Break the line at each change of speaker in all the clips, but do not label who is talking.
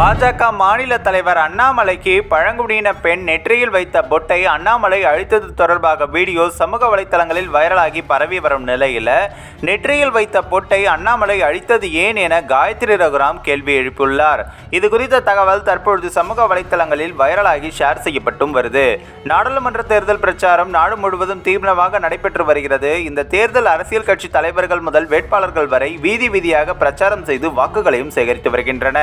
பாஜக மாநில தலைவர் அண்ணாமலைக்கு பழங்குடியின பெண் நெற்றியில் வைத்த பொட்டை அண்ணாமலை அழித்தது தொடர்பாக வீடியோ சமூக வலைத்தளங்களில் வைரலாகி பரவி வரும் நிலையில் நெற்றியில் வைத்த பொட்டை அண்ணாமலை அழித்தது ஏன் என காயத்ரி ரகுராம் கேள்வி எழுப்பியுள்ளார். இது குறித்த தகவல் தற்பொழுது சமூக வலைத்தளங்களில் வைரலாகி ஷேர் செய்யப்பட்டும் வருது. நாடாளுமன்ற தேர்தல் பிரச்சாரம் நாடு முழுவதும் தீவிரமாக நடைபெற்று வருகிறது. இந்த தேர்தல் அரசியல் கட்சி தலைவர்கள் முதல் வேட்பாளர்கள் வரை வீதி வீதியாக பிரச்சாரம் செய்து வாக்குகளையும் சேகரித்து வருகின்றன.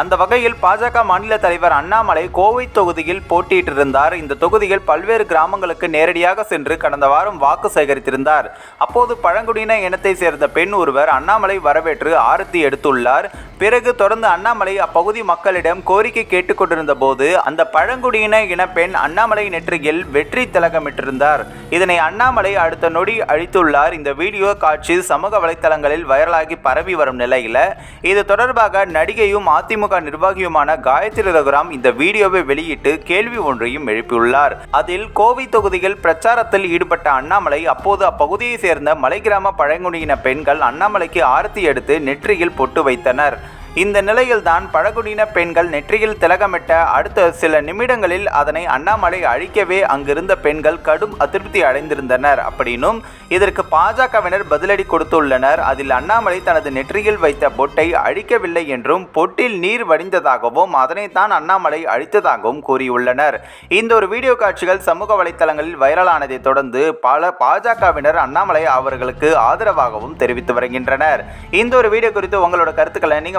அந்த வகையில் பாஜக மாநில தலைவர் அண்ணாமலை கோவை தொகுதியில் போட்டியிட்டிருந்தார். இந்த தொகுதியில் பல்வேறு கிராமங்களுக்கு நேரடியாக சென்று கடந்த வாரம் வாக்கு சேகரித்திருந்தார். அப்போது பழங்குடியின இனத்தை சேர்ந்த பெண் ஒருவர் அண்ணாமலை வரவேற்று ஆரத்தி எடுத்துள்ளார். பிறகு தொடர்ந்து அண்ணாமலை அப்பகுதி மக்களிடம் கோரிக்கை கேட்டுக்கொண்டிருந்த போது அந்த பழங்குடியின இன பெண் அண்ணாமலை நெற்றியில் வெற்றி திலகமிட்டிருந்தார். இதனை அண்ணாமலை அடுத்த நொடி அழித்துள்ளார். இந்த வீடியோ காட்சி சமூக வலைத்தளங்களில் வைரலாகி பரவி வரும் நிலையில் இது தொடர்பாக நடிகையும் அதிமுக நிர்வாகியுமான காயத்ரி ரகுராம் இந்த வீடியோவை வெளியிட்டு கேள்வி ஒன்றையும் எழுப்பியுள்ளார். அதில் கோவை தொகுதியில் பிரச்சாரத்தில் ஈடுபட்ட அண்ணாமலை அப்போது அப்பகுதியை சேர்ந்த மலை கிராம பழங்குடியின பெண்கள் அண்ணாமலைக்கு ஆரத்தி எடுத்து நெற்றியில் பொட்டு வைத்தனர். இந்த நிலையில்தான் பழங்குடியின பெண்கள் நெற்றியில் திலகமிட்ட அடுத்த சில நிமிடங்களில் அதனை அண்ணாமலை அழிக்கவே அங்கிருந்த பெண்கள் கடும் அதிருப்தி அடைந்திருந்தனர். அப்படின்னும் இதற்கு பாஜகவினர் பதிலடி கொடுத்துள்ளனர். அதில் அண்ணாமலை தனது நெற்றியில் வைத்த பொட்டை அழிக்கவில்லை என்றும் பொட்டில் நீர் வடிந்ததாகவும் அதனைத்தான் அண்ணாமலை அழித்ததாகவும் கூறியுள்ளனர். இந்த ஒரு வீடியோ காட்சிகள் சமூக வலைத்தளங்களில் வைரலானதை தொடர்ந்து பல பாஜகவினர் அண்ணாமலை அவர்களுக்கு ஆதரவாகவும் தெரிவித்து வருகின்றனர். இந்த ஒரு வீடியோ குறித்து உங்களோட கருத்துக்களை நீங்க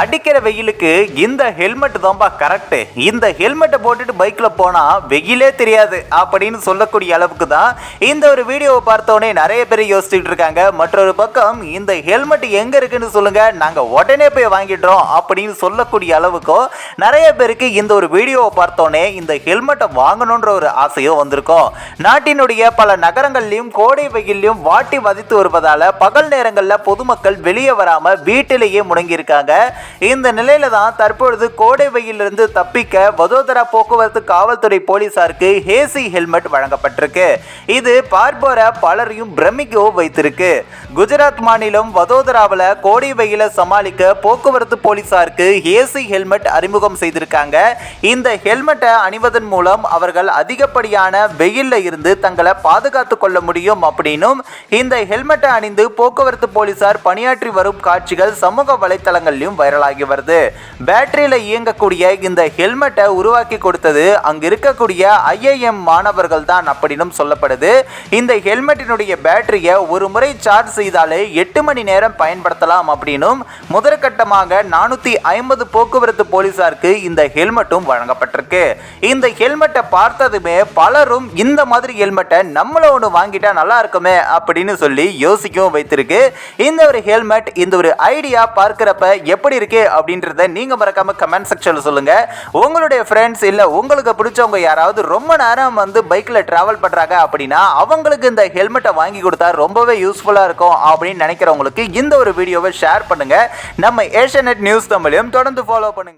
அடிக்கிற வெயிலுக்கு இந்த ஹெல்மெட் தான்பா கரெக்டு இந்த ஹெல்மெட்டை போட்டுட்டு பைக்கில் போனால் வெயிலே தெரியாது அப்படின்னு சொல்லக்கூடிய அளவுக்கு தான் இந்த ஒரு வீடியோவை பார்த்தோன்னே நிறைய பேர் யோசிச்சுட்டு இருக்காங்க. மற்றொரு பக்கம் இந்த ஹெல்மெட் எங்கே இருக்குன்னு சொல்லுங்கள் நாங்கள் உடனே போய் வாங்கிடுறோம் அப்படின்னு சொல்லக்கூடிய அளவுக்கோ நிறைய பேருக்கு இந்த ஒரு வீடியோவை பார்த்தோன்னே இந்த ஹெல்மெட்டை வாங்கணுன்ற ஒரு ஆசையும் வந்திருக்கும். நாட்டினுடைய பல நகரங்கள்லையும் கோடை வெயிலையும் வாட்டி வதித்து வருவதால் பகல் நேரங்களில் பொதுமக்கள் வெளியே வராமல் வீட்டிலேயே முடங்கியிருக்காங்க. இந்த நிலையில தான் தற்பொழுது கோடை வெயிலிருந்து தப்பிக்க வதோதரா போக்குவரத்து காவல்துறை போலீசாருக்கு ஹேசி ஹெல்மெட் வழங்கப்பட்டிருக்கு. இது பார்ப்போர பலரையும் பிரமிக்கவும் வைத்திருக்கு. குஜராத் மாநிலம் வதோதராவில் கோடை வெயிலை சமாளிக்க போக்குவரத்து போலீசாருக்கு ஏசி ஹெல்மெட் அறிமுகம் செய்திருக்காங்க. இந்த ஹெல்மெட்டை அணிவதன் மூலம் அவர்கள் அதிகப்படியான வெயில்ல இருந்து தங்களை பாதுகாத்து கொள்ள முடியும் அப்படின்னும் இந்த ஹெல்மெட்டை அணிந்து போக்குவரத்து போலீசார் பணியாற்றி வரும் காட்சிகள் சமூக வலைத்தளங்களிலும் வைரலாகி வருது. பேட்டரியில் இயங்கக்கூடிய இந்த ஹெல்மெட்டை உருவாக்கி கொடுத்தது அங்கு இருக்கக்கூடிய ஐஏஎம் மாணவர்கள் தான் அப்படின்னும் சொல்லப்படுது. இந்த ஹெல்மெட்டினுடைய பேட்டரியை ஒரு முறை சார்ஜ் செய்தாலே எட்டு மணி நேரம் பயன்படுத்தலாம் அப்படின்னும் முதற்கட்டமாக நானூற்றி ஐம்பது போக்குவரத்து போலீசாருக்கு இந்த ஹெல்மெட்டும் வழங்கப்பட்டிருக்கு. இந்த ஹெல்மெட்டை பார்த்ததுமே பலரும் இந்த மாதிரி ஹெல்மெட்டை நம்மள ஒன்று வாங்கிட்டா நல்லா இருக்குமே அப்படின்னு சொல்லி யோசிக்கவும் வைத்திருக்கு. இந்த ஒரு ஹெல்மெட் இந்த ஒரு ஐடியா பார்க்குறப்ப எப்படி இருக்கு அப்படின்றத நீங்க மறக்காம கமெண்ட் செக்ஷன்ல சொல்லுங்க. உங்களுடைய ஃப்ரெண்ட்ஸ் இல்ல உங்களுக்கு பிடிச்சவங்க யாராவது ரொம்ப நேரம் வந்து பைக்ல டிராவல் பண்றாங்க அப்படின்னா அவங்களுக்கு இந்த ஹெல்மெட்டை வாங்கி கொடுத்தா ரொம்பவே யூஸ்ஃபுல்லா இருக்கும் அப்படின்னு நினைக்கிறவங்களுக்கு இந்த ஒரு வீடியோவை ஷேர் பண்ணுங்க. நம்ம ஏஷியநெட் நியூஸ் தமிழையும் தொடர்ந்து ஃபாலோ பண்ணுங்க.